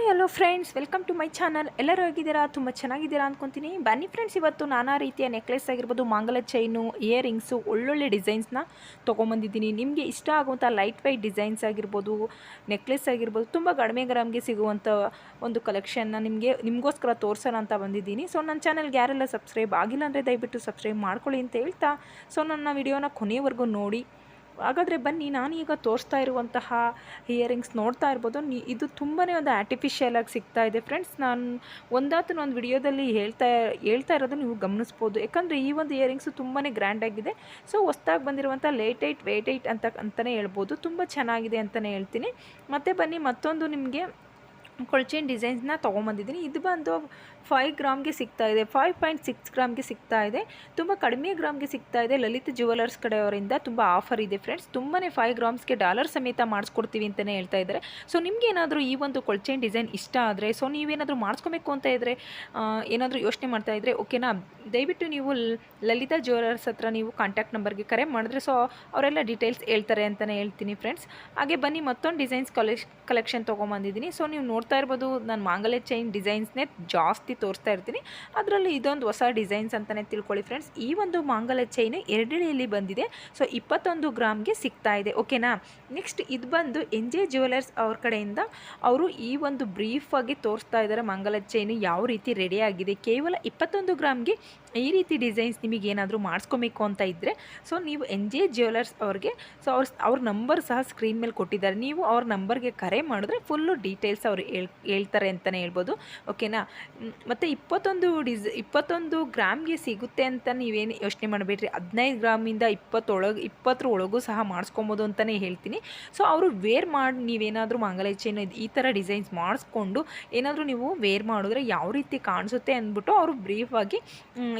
Hi hello friends welcome to my channel ಎಲ್ಲರೂ ಹೇಗಿದ್ದೀರಾ? ತುಂಬ ಚೆನ್ನಾಗಿದ್ದೀರಾ ಅಂದ್ಕೊತೀನಿ ಬನ್ನಿ ಫ್ರೆಂಡ್ಸ್ ಇವತ್ತು ನಾನಾ ರೀತಿಯ ನೆಕ್ಲೆಸ್ ಆಗಿರ್ಬೋದು, ಮಾಂಗಲ ಚೈನು ಇಯರಿಂಗ್ಸು ಒಳ್ಳೊಳ್ಳೆ ಡಿಸೈನ್ಸ್ನ ತೊಗೊಂಬಂದಿದ್ದೀನಿ. ನಿಮಗೆ ಇಷ್ಟ ಆಗುವಂಥ ಲೈಟ್ ವೈಟ್ ಡಿಸೈನ್ಸ್ ಆಗಿರ್ಬೋದು ನೆಕ್ಲೆಸ್ ಆಗಿರ್ಬೋದು, ತುಂಬ ಕಡಿಮೆ ಗ್ರಾಮ್ಗೆ ಸಿಗುವಂಥ ಒಂದು ಕಲೆಕ್ಷನ್ನ ನಿಮಗೆ, ನಿಮಗೋಸ್ಕರ ತೋರಿಸೋಣ ಅಂತ ಬಂದಿದ್ದೀನಿ. ಸೊ ನನ್ನ ಚಾನಲ್ಗೆ ಯಾರೆಲ್ಲ ಸಬ್ಸ್ಕ್ರೈಬ್ ಆಗಿಲ್ಲ ಅಂದರೆ ದಯವಿಟ್ಟು ಸಬ್ಸ್ಕ್ರೈಬ್ ಮಾಡ್ಕೊಳ್ಳಿ ಅಂತ ಹೇಳ್ತಾ ಸೊ ನನ್ನ ವಿಡಿಯೋನ ಕೊನೆಯವರೆಗೂ ನೋಡಿ. ಹಾಗಾದರೆ ಬನ್ನಿ, ನಾನೀಗ ತೋರಿಸ್ತಾ ಇರುವಂತಹ ಇಯರಿಂಗ್ಸ್ ನೋಡ್ತಾ ಇರ್ಬೋದು. ಇದು ತುಂಬಾ ಒಂದು ಆರ್ಟಿಫಿಷಿಯಲ್ ಆಗಿ ಸಿಗ್ತಾ ಇದೆ ಫ್ರೆಂಡ್ಸ್ ನಾನು ಒಂದಾತನ ಒಂದು ವಿಡಿಯೋದಲ್ಲಿ ಹೇಳ್ತಾ ಹೇಳ್ತಾ ಇರೋದು ನೀವು ಗಮನಿಸ್ಬೋದು. ಯಾಕಂದರೆ ಈ ಒಂದು ಇಯರಿಂಗ್ಸು ತುಂಬಾ ಗ್ರ್ಯಾಂಡಾಗಿದೆ ಸೊ ಹೊಸ್ದಾಗಿ ಬಂದಿರುವಂಥ ಲೇಟ್ ಏಟ್ ವೇಟ್ ಏಟ್ ಅಂತ ಅಂತಲೇ ಹೇಳ್ಬೋದು. ತುಂಬ ಚೆನ್ನಾಗಿದೆ ಅಂತಲೇ ಹೇಳ್ತೀನಿ. ಮತ್ತು ಬನ್ನಿ, ಮತ್ತೊಂದು ನಿಮಗೆ ಕೊಳ್ಚೇನ್ ಡಿಸೈನ್ಸ್ನ ತೊಗೊಂಬಂದಿದ್ದೀನಿ. ಇದು ಬಂದು ಫೈವ್ ಗ್ರಾಮ್ಗೆ ಸಿಗ್ತಾ ಇದೆ. ಫೈವ್ ಪಾಯಿಂಟ್ ಸಿಕ್ಸ್ ಗ್ರಾಮ್ಗೆ ಸಿಗ್ತಾ ಇದೆ. ತುಂಬ ಕಡಿಮೆ ಗ್ರಾಮ್ಗೆ ಸಿಗ್ತಾ ಇದೆ. ಲಲಿತ್ ಜುವೆಲರ್ಸ್ ಕಡೆಯವರಿಂದ ತುಂಬ ಆಫರ್ ಇದೆ ಫ್ರೆಂಡ್ಸ್ ತುಂಬಾ ಫೈವ್ ಗ್ರಾಮ್ಸ್ಗೆ ಡಾಲರ್ ಸಮೇತ ಮಾಡಿಸ್ಕೊಡ್ತೀವಿ ಅಂತಲೇ ಹೇಳ್ತಾ ಇದ್ದಾರೆ. ಸೊ ನಿಮ್ಗೆ ಏನಾದರೂ ಈ ಒಂದು ಕೊಳ್ಚೇನ್ ಡಿಸೈನ್ ಇಷ್ಟ ಆದರೆ ಸೊ ನೀವೇನಾದರೂ ಮಾಡಿಸ್ಕೊಬೇಕು ಅಂತ ಇದ್ದರೆ ಏನಾದರೂ ಯೋಚನೆ ಮಾಡ್ತಾ ಇದ್ದರೆ ಓಕೆನಾ ದಯವಿಟ್ಟು ನೀವು ಲಲಿತಾ ಜ್ಯುವೆಲರ್ಸ್ ಹತ್ರ ನೀವು ಕಾಂಟ್ಯಾಕ್ಟ್ ನಂಬರ್ಗೆ ಕರೆ ಮಾಡಿದ್ರೆ ಸೊ ಅವರೆಲ್ಲ ಡೀಟೇಲ್ಸ್ ಹೇಳ್ತಾರೆ ಅಂತಲೇ ಹೇಳ್ತೀನಿ ಫ್ರೆಂಡ್ಸ್ ಹಾಗೆ ಬನ್ನಿ ಮತ್ತೊಂದು ಡಿಸೈನ್ಸ್ ಕಲೆಕ್ಷ ಕಲೆಕ್ಷನ್ ತೊಗೊಂಬಂದಿದ್ದೀನಿ. ಸೊ ನೀವು ನೋಡ್ತಾ ಇರ್ಬೋದು. ನಾನು ಮಾಂಗಲ್ಯ ಚೈನ್ ಡಿಸೈನ್ಸ್ನೇ ಜಾಸ್ತಿ ತೋರಿಸ್ತಾ ಇರ್ತೀನಿ. ಅದರಲ್ಲಿ ಇದೊಂದು ಹೊಸ ಡಿಸೈನ್ಸ್ ಅಂತಲೇ ತಿಳ್ಕೊಳ್ಳಿ ಫ್ರೆಂಡ್ಸ್ ಈ ಒಂದು ಮಾಂಗಲ್ಯ ಚೈನ್ ಎರಡೆಳೆಯಲ್ಲಿ ಬಂದಿದೆ. ಸೊ ಇಪ್ಪತ್ತೊಂದು ಗ್ರಾಮ್ಗೆ ಸಿಗ್ತಾ ಇದೆ. ಓಕೆನಾ ನೆಕ್ಸ್ಟ್ ಇದು ಬಂದು ಎನ್ ಜೆ ಜ್ಯುವೆಲರ್ಸ್ ಅವ್ರ ಕಡೆಯಿಂದ ಅವರು ಈ ಒಂದು ಬ್ರೀಫಾಗಿ ತೋರಿಸ್ತಾ ಇದ್ದಾರೆ ಮಂಗಲ ಚೈನ್ ಯಾವ ರೀತಿ ರೆಡಿ ಆಗಿದೆ. ಕೇವಲ ಇಪ್ಪತ್ತೊಂದು ಗ್ರಾಮ್ಗೆ ಈ ರೀತಿ ಡಿಸೈನ್ಸ್ ನಿಮಗೆ ಏನಾದರೂ ಮಾಡಿಸ್ಕೊಬೇಕು ಅಂತ ಇದ್ದರೆ ಸೊ ನೀವು ಎನ್ ಜೆ ಜ್ಯುವೆಲರ್ಸ್ ಅವ್ರಿಗೆ ಸೊ ಅವ್ರ ಅವ್ರ ನಂಬರ್ ಸಹ ಸ್ಕ್ರೀನ್ ಮೇಲೆ ಕೊಟ್ಟಿದ್ದಾರೆ. ನೀವು ಅವ್ರ ನಂಬರ್ಗೆ ಕರೆ ಮಾಡಿದ್ರೆ ಫುಲ್ಲು ಡೀಟೇಲ್ಸ್ ಅವ್ರು ಹೇಳ್ತಾರೆ ಅಂತಲೇ ಹೇಳ್ಬೋದು. ಓಕೆನಾ ಮತ್ತು ಇಪ್ಪತ್ತೊಂದು ಡಿಸ್, ಇಪ್ಪತ್ತೊಂದು ಗ್ರಾಮ್ಗೆ ಸಿಗುತ್ತೆ ಅಂತ ನೀವೇನು ಯೋಚನೆ ಮಾಡಬೇಡ್ರಿ. ಹದಿನೈದು ಗ್ರಾಮಿಂದ ಇಪ್ಪತ್ತೊಳಗೆ, ಇಪ್ಪತ್ತರ ಒಳಗೂ ಸಹ ಮಾಡಿಸ್ಕೊಬೋದು ಅಂತಲೇ ಹೇಳ್ತೀನಿ. ಸೊ ಅವರು ವೇರ್ ಮಾಡಿ, ನೀವೇನಾದರೂ ಮಂಗಲ ಈ ಥರ ಡಿಸೈನ್ಸ್ ಮಾಡಿಸ್ಕೊಂಡು ಏನಾದರೂ ನೀವು ವೇರ್ ಮಾಡಿದ್ರೆ ಯಾವ ರೀತಿ ಕಾಣಿಸುತ್ತೆ ಅಂದ್ಬಿಟ್ಟು ಅವರು ಬ್ರೀಫಾಗಿ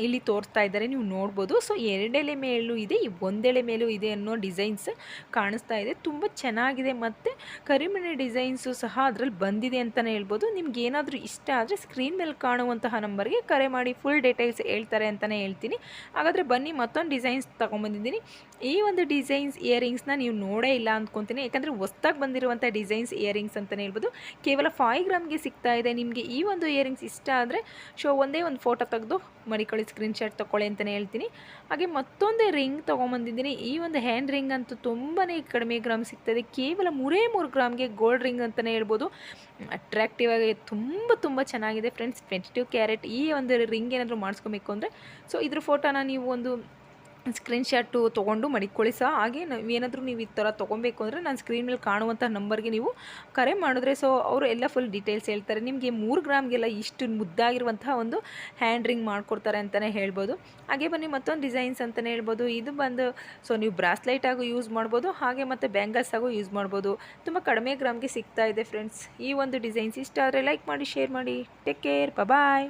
ಇಲ್ಲಿ ತೋರಿಸ್ತಾ ಇದ್ದಾರೆ. ನೀವು ನೋಡ್ಬೋದು. ಸೊ ಎರಡೆಲೆ ಮೇಲೂ ಇದೆ, ಈ ಒಂದೆಳೆ ಮೇಲೂ ಇದೆ ಅನ್ನೋ ಡಿಸೈನ್ಸ್ ಕಾಣಿಸ್ತಾ ಇದೆ. ತುಂಬ ಚೆನ್ನಾಗಿದೆ. ಮತ್ತು ಕರಿಮಣೆ ಡಿಸೈನ್ಸು ಸಹ ಅದರಲ್ಲಿ ಬಂದಿದೆ ಅಂತಲೇ ಹೇಳ್ಬೋದು. ನಿಮ್ಗೆ ಏನಾದರೂ ಇಷ್ಟ ಆದರೆ ಸ್ಕ್ರೀನ್ ಮೇಲೆ ಕಾಣುವಂತಹ ನಂಬರ್ಗೆ ಕರೆ ಮಾಡಿ ಫುಲ್ ಡೀಟೇಲ್ಸ್ ಹೇಳ್ತಾರೆ ಅಂತಲೇ ಹೇಳ್ತೀನಿ. ಹಾಗಾದರೆ ಬನ್ನಿ, ಮತ್ತೊಂದು ಡಿಸೈನ್ಸ್ ತೊಗೊಂಬಂದಿದ್ದೀನಿ. ಈ ಒಂದು ಡಿಸೈನ್ಸ್ ಇಯರಿಂಗ್ಸ್ನ ನೀವು ನೋಡೇ ಇಲ್ಲ ಅಂದ್ಕೊತೀನಿ ಯಾಕಂದರೆ ಹೊಸ್ದಾಗಿ ಬಂದಿರುವಂಥ ಡಿಸೈನ್ಸ್ ಇಯರಿಂಗ್ಸ್ ಅಂತಲೇ ಹೇಳ್ಬೋದು. ಕೇವಲ ಫೈವ್ ಗ್ರಾಮ್ಗೆ ಸಿಗ್ತಾ ಇದೆ. ನಿಮಗೆ ಈ ಒಂದು ಇಯರಿಂಗ್ಸ್ ಇಷ್ಟ ಆದರೆ ಶೋ, ಒಂದೇ ಒಂದು ಫೋಟೋ ತೆಗೆದು ಮಡಿಕೊಳ್ಳಿ ಸ್ಕ್ರೀನ್ಶಾಟ್ ತೊಗೊಳ್ಳಿ ಅಂತಲೇ ಹೇಳ್ತೀನಿ. ಹಾಗೆ ಮತ್ತೊಂದೇ ರಿಂಗ್ ತೊಗೊಂಬಂದಿದ್ದೀನಿ. ಈ ಒಂದು ಹ್ಯಾಂಡ್ ರಿಂಗ್ ಅಂತೂ ತುಂಬಾ ಕಡಿಮೆ ಗ್ರಾಮ್ ಸಿಗ್ತದೆ ಕೇವಲ ಮೂರೇ ಮೂರು ಗ್ರಾಮ್ಗೆ ಗೋಲ್ಡ್ ರಿಂಗ್ ಅಂತಲೇ ಹೇಳ್ಬೋದು. ಅಟ್ರಾಕ್ಟಿವ್ ಆಗಿ, ತುಂಬ ತುಂಬ ಚೆನ್ನಾಗಿದೆ. ಫ್ರೆಂಡ್ಸ್ ಟ್ವೆಂಟಿ ಟು ಕ್ಯಾರೆಟ್ ಈ ಒಂದು ರಿಂಗ್ ಏನಾದರೂ ಮಾಡಿಸ್ಕೊಬೇಕು ಅಂದರೆ ಸೊ ಇದ್ರ ಫೋಟೋನ ನೀವು ಒಂದು ಸ್ಕ್ರೀನ್ಶಾಟು ತೊಗೊಂಡು ಮಡಿಕೊಳ್ಳಿ ಸಹ ಹಾಗೆ ಏನಾದರೂ ನೀವು ಈ ಥರ ತೊಗೊಬೇಕು ಅಂದರೆ ನಾನು ಸ್ಕ್ರೀನ್ ಮೇಲೆ ಕಾಣುವಂಥ ನಂಬರ್ಗೆ ನೀವು ಕರೆ ಮಾಡಿದ್ರೆ ಸೊ ಅವರು ಎಲ್ಲ ಫುಲ್ ಡೀಟೇಲ್ಸ್ ಹೇಳ್ತಾರೆ. ನಿಮಗೆ ಮೂರು ಗ್ರಾಮ್ಗೆಲ್ಲ ಇಷ್ಟು ಮುದ್ದಾಗಿರುವಂತಹ ಒಂದು ಹ್ಯಾಂಡ್ ರಿಂಗ್ ಮಾಡಿಕೊಡ್ತಾರೆ ಅಂತಲೇ ಹೇಳ್ಬೋದು. ಹಾಗೆ ಬನ್ನಿ, ಮತ್ತೊಂದು ಡಿಸೈನ್ಸ್ ಅಂತಲೇ ಹೇಳ್ಬೋದು. ಇದು ಬಂದು ಸೊ ನೀವು ಬ್ರಾಸ್ಲೈಟ್ ಆಗು ಯೂಸ್ ಮಾಡ್ಬೋದು, ಹಾಗೆ ಮತ್ತು ಬ್ಯಾಂಗಲ್ಸ್ ಆಗು ಯೂಸ್ ಮಾಡ್ಬೋದು. ತುಂಬ ಕಡಿಮೆ ಗ್ರಾಮ್ಗೆ ಸಿಗ್ತಾ ಇದೆ ಫ್ರೆಂಡ್ಸ್ ಈ ಒಂದು ಡಿಸೈನ್ಸ್ ಇಷ್ಟ ಆದರೆ ಲೈಕ್ ಮಾಡಿ ಶೇರ್ ಮಾಡಿ. Take care bye